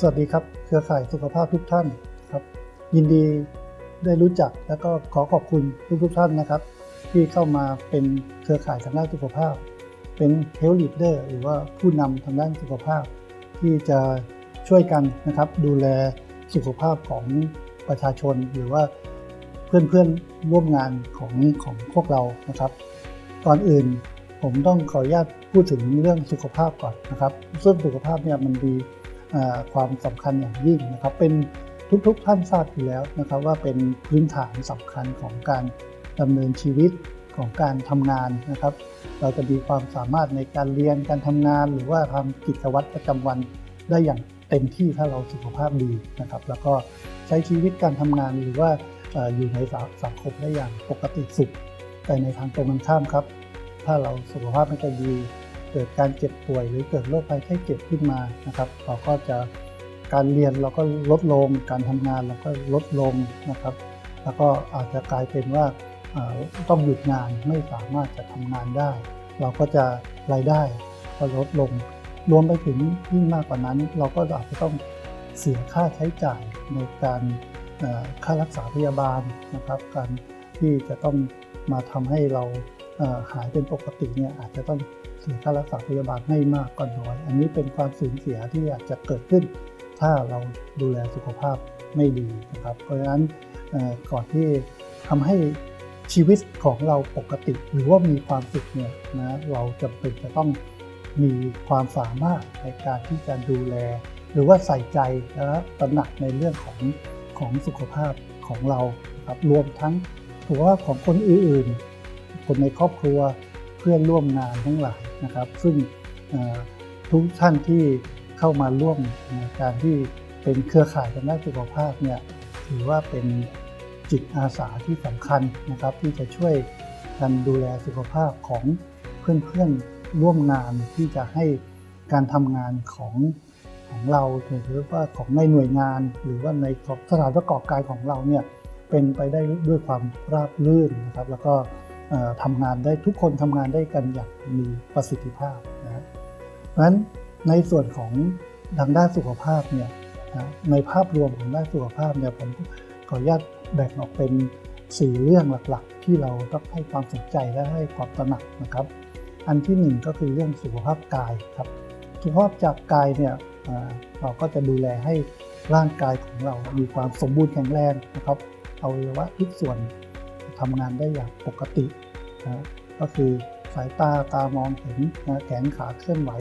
สวัสดีครับ เครือข่ายสุขภาพทุกท่านครับ ยินดีได้รู้จักแล้วก็ขอขอบคุณทุกทุกๆท่านนะครับ ที่เข้ามาเป็นเครือข่ายทางด้านสุขภาพ เป็น Health Leader หรือว่าผู้นำทางด้านสุขภาพ ที่จะช่วยกันนะครับดูแลสุขภาพของประชาชน หรือว่าเพื่อนๆร่วมงานของของพวกเรานะครับก่อนอื่นผมต้องขออนุญาตพูดถึงเรื่องสุขภาพก่อนนะครับซึ่งสุขภาพเนี่ยมันมี ความสำคัญอย่างยิ่งนะครับ เป็นทุกๆท่านทราบอยู่แล้วนะครับว่าเป็นพื้นฐานสำคัญของการดำเนินชีวิตของการทำงานนะครับ เราจะมีความสามารถในการเรียนการทำงาน หรือว่าทำกิจวัตรประจำวันได้อย่างเต็มที่ถ้าเราสุขภาพดีนะครับ แล้วก็ใช้ชีวิตการทำงานหรือว่าอยู่ในสังสังคมได้อย่างปกติสุข แต่ในทางตรงกันข้ามครับ ถ้าเราสุขภาพไม่ค่อยดี เกิดการเจ็บป่วย หรือเกิดโรคภัยไข้เจ็บขึ้นมานะครับเราก็จะการเรียนเราก็ลดลง การทำงานเราก็ลดลงนะครับ แล้วก็อาจจะกลายเป็นว่าต้องหยุดงานไม่สามารถจะทำงานได้ เราก็จะรายได้ก็ลดลง รวมไปถึงยิ่งมากกว่านั้น เราก็อาจจะต้องเสียค่าใช้จ่ายในการค่ารักษาพยาบาลนะครับ การที่จะต้องมาทำให้เราหายเป็นปกติเนี่ยอาจจะต้อง สียค่ารักษาพยาบาลไม่มากก็น้อย อันนี้เป็นความสูญเสียที่อาจจะเกิดขึ้น ถ้าเราดูแลสุขภาพไม่ดีนะครับ เพราะฉะนั้นก่อนที่ทำให้ชีวิตของเราปกติ หรือว่ามีความสุขเนี่ยนะเราจำเป็นจะต้องมีความสามารถในการที่จะดูแล หรือว่าใส่ใจและตระหนักในเรื่องของของสุขภาพของเราครับรวมทั้งสุขภาพของคนอื่นๆ คนในครอบครัวเพื่อนร่วมงานทั้งหลาย นะครับ ซึ่งทุกท่านที่เข้ามาร่วมการที่เป็นเครือข่ายทางด้านสุขภาพเนี่ยถือว่าเป็นจิตอาสาที่สำคัญนะครับ ที่จะช่วยกันดูแลสุขภาพของเพื่อนๆร่วมงานที่จะให้การทำงานของของเราหรือว่าของในหน่วยงาน หรือว่าในสถานประกอบการของเราเนี่ยเป็นไปได้ด้วยความราบรื่นนะครับ แล้วก็ ทำงานได้ทุกคนทำงานได้กันอย่างมีประสิทธิภาพนะครับเพราะฉะนั้นในส่วนของทางด้านสุขภาพเนี่ยนะในภาพรวมของด้านสุขภาพเนี่ยผมขออนุญาตแบ่งออกเป็น 4 เรื่องหลักๆ ที่เราต้องให้ความสนใจและให้ความตระหนักนะครับ อันที่หนึ่งก็คือเรื่องสุขภาพกายครับสุขภาพจากกายเนี่ยเราก็จะดูแลให้ร่างกายของเรามีความสมบูรณ์แข็งแรงนะครับอวัยวะทุกส่วน ทำงานได้อย่างปกตินะก็คือสายตาตามองเห็นนะแขนขาเคลื่อนไหว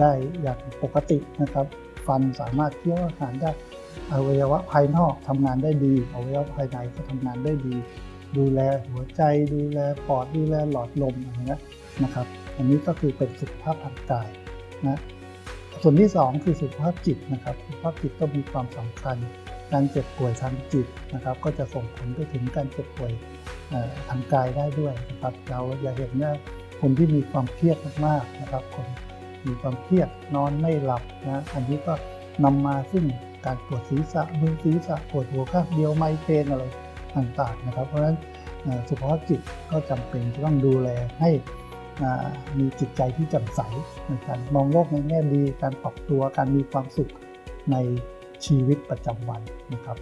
ได้อย่างปกตินะครับ ฟันสามารถเคี้ยวอาหารได้อวัยวะภายนอกทำงานได้ดีอวัยวะภายในก็ทำงานได้ดี ดูแลหัวใจ ดูแลปอดดูแลหลอดลมอะไรเงี้ยนะครับ อันนี้ก็คือเป็นสุขภาพทางกายนะส่วนที่ 2 คือสุขภาพจิตนะครับ สุขภาพจิตก็มีความสำคัญ การเจ็บป่วยทางจิตนะครับ ก็จะส่งผลไปถึงการเจ็บป่วยทางกายได้ด้วยนะครับเราอย่าเห็นว่าคนที่มีความเครียดมากๆนะครับ คนมีความเครียดนอนไม่หลับนะอันนี้ก็นำมาซึ่งการปวดศีรษะมือศีรษะปวดหัวข้างเดียวไมเกรนอะไรต่างๆนะครับ เพราะฉะนั้นสุขภาพจิตก็จำเป็นจะต้องดูแลให้มีจิตใจที่แจ่มใสในการมองโลกในแง่ดีการปรับตัวการมีความสุขใน ชีวิตประจำวันนะครับ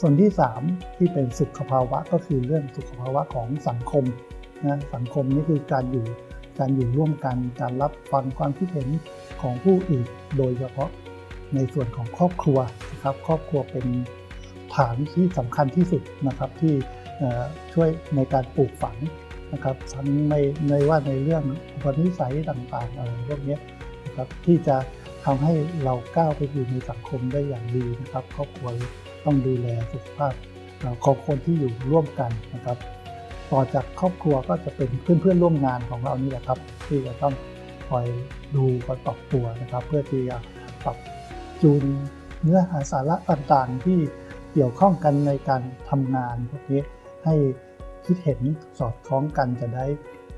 ส่วนที่ 3 ที่เป็นสุขภาวะก็คือเรื่องสุขภาวะของสังคมนะสังคมนี่คือการอยู่การอยู่ร่วมกันการรับฟังความคิดเห็นของผู้อื่น โดยเฉพาะในส่วนของครอบครัวนะครับ ครอบครัวเป็นฐานที่สำคัญที่สุดนะครับที่ช่วยในการปลูกฝังนะครับทั้งในในว่าในเรื่องอุปนิสัยต่างๆอะไรพวกนี้นะครับที่จะ ทำให้เราก้าวไปอยู่ในสังคมได้อย่างดีนะครับครอบครัวต้องดูแลสุขภาพของคนที่อยู่ร่วมกันนะครับ ต่อจากครอบครัวก็จะเป็นเพื่อนๆร่วมงานของเรานี่แหละครับ ที่จะต้องคอยดูคอยปรับตัวนะครับ เพื่อที่จะปรับจูนเนื้อหาสาระต่างๆ ที่เกี่ยวข้องกันในการทำงานพวกนี้ให้คิดเห็นสอดคล้องกันจะได้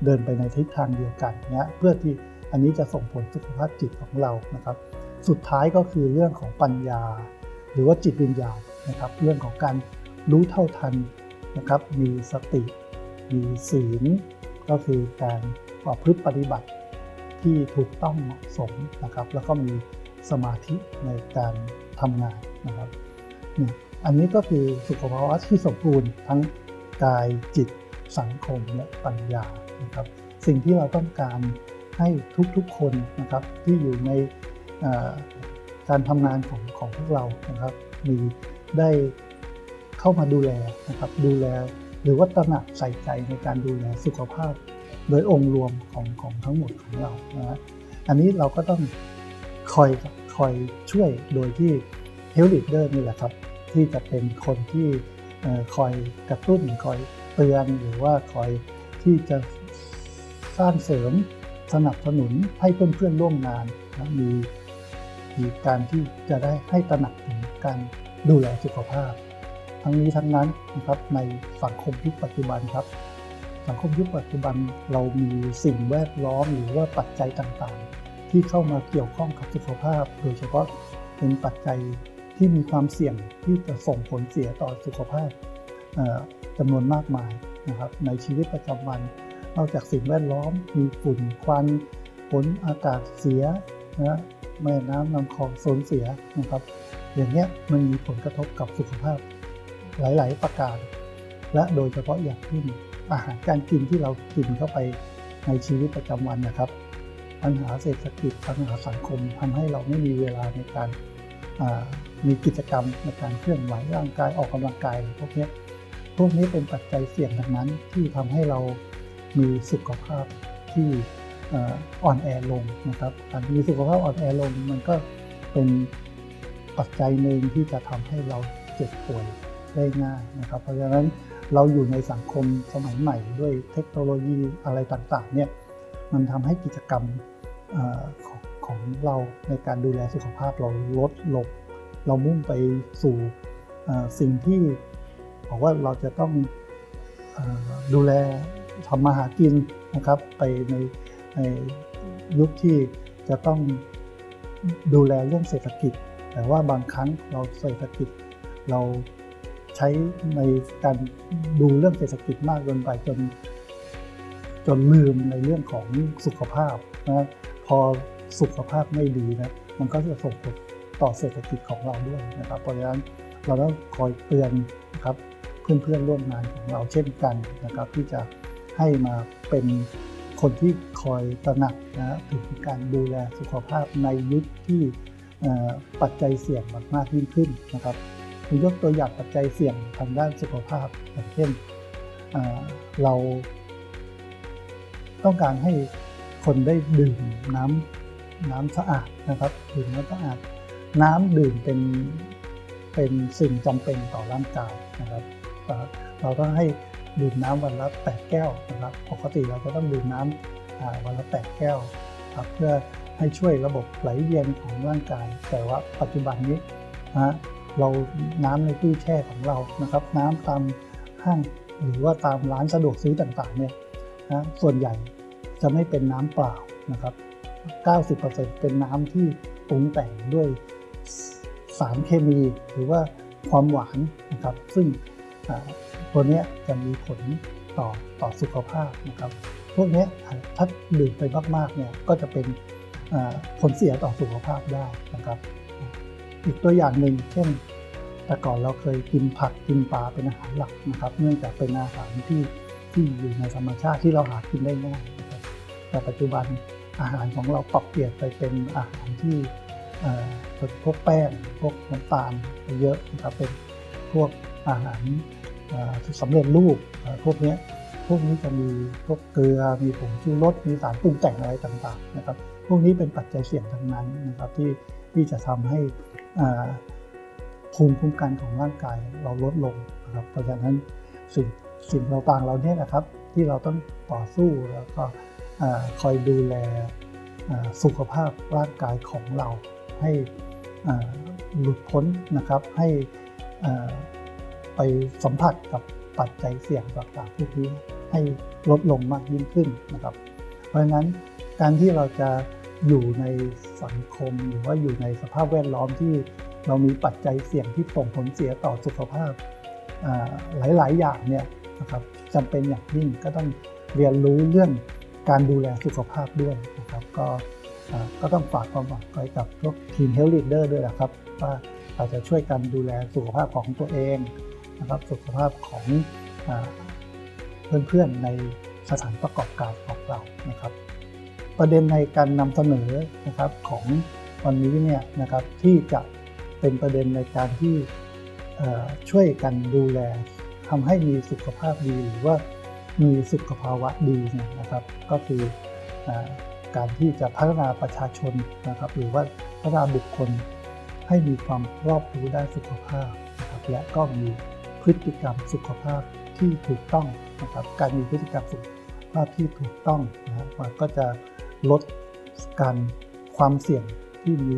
เดินไปในทิศทางเดียวกันเนี่ยเพื่อที่ อันนี้จะส่งผลสุขภาพจิตของเรานะครับ สุดท้ายก็คือเรื่องของปัญญา หรือว่าจิตวิญญาณนะครับ เรื่องของการรู้เท่าทันนะครับ มีสติ มีศีล ก็คือการประพฤติปฏิบัติที่ถูกต้องเหมาะสมนะครับ แล้วก็มีสมาธิในการทำงานนะครับนี่อันนี้ก็คือสุขภาวะที่สมบูรณ์ทั้งกายจิตสังคมและปัญญานะครับ สิ่งที่เราต้องการ ให้ทุกๆคนนะครับที่อยู่ในการทำงานของของพวกเรานะครับ มีได้เข้ามาดูแลนะครับดูแลหรือว่าตระหนักใส่ใจในการดูแลสุขภาพ โดยองค์รวมของของทั้งหมดของเรานะอันนี้เราก็ต้องคอยคอยช่วยโดยที่ Health Leader นี่แหละครับ ที่จะเป็นคนที่คอยกระตุ้นคอยเตือนหรือว่าคอยที่จะสร้างเสริม สนับสนุนให้เพื่อนๆร่วมงานนะมีมีการที่จะได้ให้ตระหนักถึงการดูแลสุขภาพ ทั้งนี้ทั้งนั้นนะครับในสังคมยุคปัจจุบันครับ สังคมยุคปัจจุบันเรามีสิ่งแวดล้อมหรือว่าปัจจัยต่างๆ ที่เข้ามาเกี่ยวข้องกับสุขภาพ โดยเฉพาะเป็นปัจจัยที่มีความเสี่ยงที่จะส่งผลเสียต่อสุขภาพจำนวนมากมายนะครับในชีวิตประจำวัน นอกจากสิ่งแวดล้อม มีฝุ่นควันผลอากาศเสียนะแม่น้ำลำคลองสูญเสียนะครับ อย่างเนี้ยมันมีผลกระทบกับสุขภาพหลาย ๆ ประการ และโดยเฉพาะอย่างยิ่งอาหารการกินที่เรากินเข้าไปในชีวิตประจำวันนะครับ ปัญหาเศรษฐกิจปัญหาสังคมทำให้เราไม่มีเวลาในการมีกิจกรรมในการเคลื่อนไหวร่างกายออกกำลังกายพวกนี้พวกนี้เป็นปัจจัยเสี่ยงทั้งนั้นที่ทำให้เรา มีสุขภาพที่อ่อนแอลงนะครับการมีสุขภาพอ่อนแอลงมันก็เป็นปัจจัยหนึ่งที่จะทำให้เราเจ็บป่วยได้ง่ายนะครับ เพราะฉะนั้นเราอยู่ในสังคมสมัยใหม่ด้วยเทคโนโลยีอะไรต่างๆเนี่ยมันทำให้กิจกรรมอของของเราในการดูแลสุขภาพเราลดลงเรามุ่งไปสู่สิ่งที่บอกว่าเราจะต้องอดูแล ทำมาหากินนะครับ ไปในในยุคที่จะต้องดูแลเรื่องเศรษฐกิจ แต่ว่าบางครั้งเราเศรษฐกิจ เราใช้ในการดูเรื่องเศรษฐกิจมากเกินไปจน จนลืมในเรื่องของสุขภาพนะพอสุขภาพไม่ดีนะมันก็จะส่งผลต่อเศรษฐกิจของเราด้วยนะครับ เพราะฉะนั้นเราต้องคอยเตือนนะครับเพื่อนๆร่วมงานของเราเช่นกันนะครับที่จะ ให้มาเป็นคนที่คอยตระหนักนะถึงการดูแลสุขภาพในยุคที่ปัจจัยเสี่ยงมากยิ่งขึ้นนะครับผมยกตัวอย่างปัจจัยเสี่ยงทางด้านสุขภาพอย่างเช่นเรา ต้องการให้คนได้ดื่มน้ำน้ำสะอาดนะครับดื่มน้ำสะอาด น้ำดื่มเป็นเป็นสิ่งจำเป็นต่อร่างกายนะครับเอ่อเราต้องให้ ดื่มน้ำวันละ 8 แก้วนะครับปกติเราจะต้องดื่มน้ำอ่าวันละ 8 แก้วครับเพื่อให้ช่วยระบบไหลเวียนของร่างกาย แต่ว่าปัจจุบันนี้นะเราน้ำในตู้แช่ของเรานะครับ น้ำตามห้างหรือว่าตามร้านสะดวกซื้อต่างๆเนี่ยนะส่วนใหญ่จะไม่เป็นน้ำเปล่านะครับ 90%เป็นน้ำที่ปรุงแต่งด้วยสารเคมีหรือว่าความหวานนะครับ ซึ่ง ตัวนี้จะมีผลต่อต่อสุขภาพนะครับ พวกนี้ถ้าดื่มไปมากๆเนี่ยก็จะเป็นผลเสียต่อสุขภาพได้นะครับ อีกตัวอย่างหนึ่งเช่น แต่ก่อนเราเคยกินผักกินปลาเป็นอาหารหลักนะครับ เนื่องจากเป็นอาหารที่ที่อยู่ในธรรมชาติที่เราหากินได้ง่ายนะครับแต่ปัจจุบันอาหารของเราปรับเปลี่ยนไปเป็นอาหารที่พวกแป้งพวกน้ำตาลเยอะนะครับเป็นพวกอาหาร สำเร็จรูปพวกนี้พวกนี้จะมีพวกเกลือมีผงชูรสมีสารปรุงแต่งอะไรต่างๆนะครับพวกนี้เป็นปัจจัยเสี่ยงทั้งนั้นนะครับที่ที่จะทำให้ภูมิคุ้มกันของร่างกายเราลดลงนะครับเพราะฉะนั้นสิ่งสิ่งต่างๆเราเนี่ยนะครับ ที่เราต้องต่อสู้แล้วก็คอยดูแลสุขภาพร่างกายของเราให้หลุดพ้นนะครับให้อ่อ ไปสัมผัสกับปัจจัยเสี่ยงต่างๆพวกนี้ให้ลดลงมากยิ่งขึ้นนะครับ เพราะฉะนั้นการที่เราจะอยู่ในสังคมหรือว่าอยู่ในสภาพแวดล้อมที่เรามีปัจจัยเสี่ยงที่ส่งผลเสียต่อสุขภาพหลาย ๆ อย่างเนี่ยนะครับจำเป็นอย่างยิ่งก็ต้องเรียนรู้เรื่องการดูแลสุขภาพด้วยนะครับ ก็ก็ต้องฝากความหวังไว้กับพวกทีม Health Leader ด้วยนะครับ ว่าเราจะช่วยกันดูแลสุขภาพของตัวเอง นะครับสุขภาพของอเพื่อนๆในสถานประกอบการของเรานะครับ ประเด็นในการนำเสนอนะครับของวันนี้เนี่ยนะครับที่จะเป็นประเด็นในการที่ช่วยกันดูแลทำให้มีสุขภาพดีหรือว่ามีสุขภาวะดีนะครับ ก็คืออการที่จะพัฒนาประชาชนนะครับ หรือว่าพัฒนาบุคคลให้มีความรอบรู้ด้านสุขภาพนะครับและก็มี พฤติกรรมสุขภาพที่ถูกต้องนะครับการมีพฤติกรรมสุขภาพที่ถูกต้องนะครับมันก็จะลดการความเสี่ยงที่มี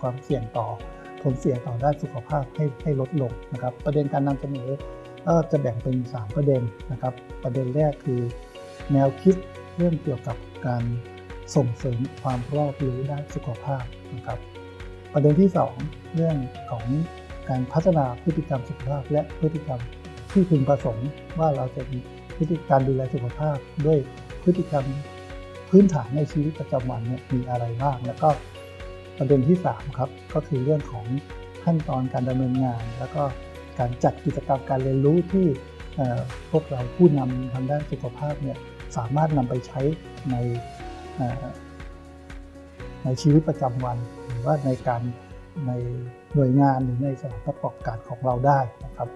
ความเสี่ยงต่อผลเสียต่อด้านสุขภาพให้ให้ลดลงนะครับ ประเด็นการนำเสนอก็จะแบ่งเป็น 3 ประเด็นนะครับ ประเด็นแรกคือแนวคิดเรื่องเกี่ยวกับการส่งเสริมความรอบรู้ด้านสุขภาพนะครับ ประเด็นที่ 2 เรื่องของ การพัฒนาพฤติกรรมสุขภาพและพฤติกรรมที่พึงประสงค์ว่าเราจะมีพฤติการดูแลสุขภาพด้วยพฤติกรรมพื้นฐานในชีวิตประจำวันเนี่ยมีอะไรบ้าง แล้วก็ประเด็นที่ 3 ครับ ก็คือเรื่องของขั้นตอนการดำเนินงาน แล้วก็การจัดกิจกรรมการเรียนรู้ที่พวกเราผู้นำทางด้านสุขภาพเนี่ยสามารถนำไปใช้ในในชีวิตประจำวัน หรือว่าในการ ในหน่วยงานหรือในสถานประกอบการของเราได้นะครับ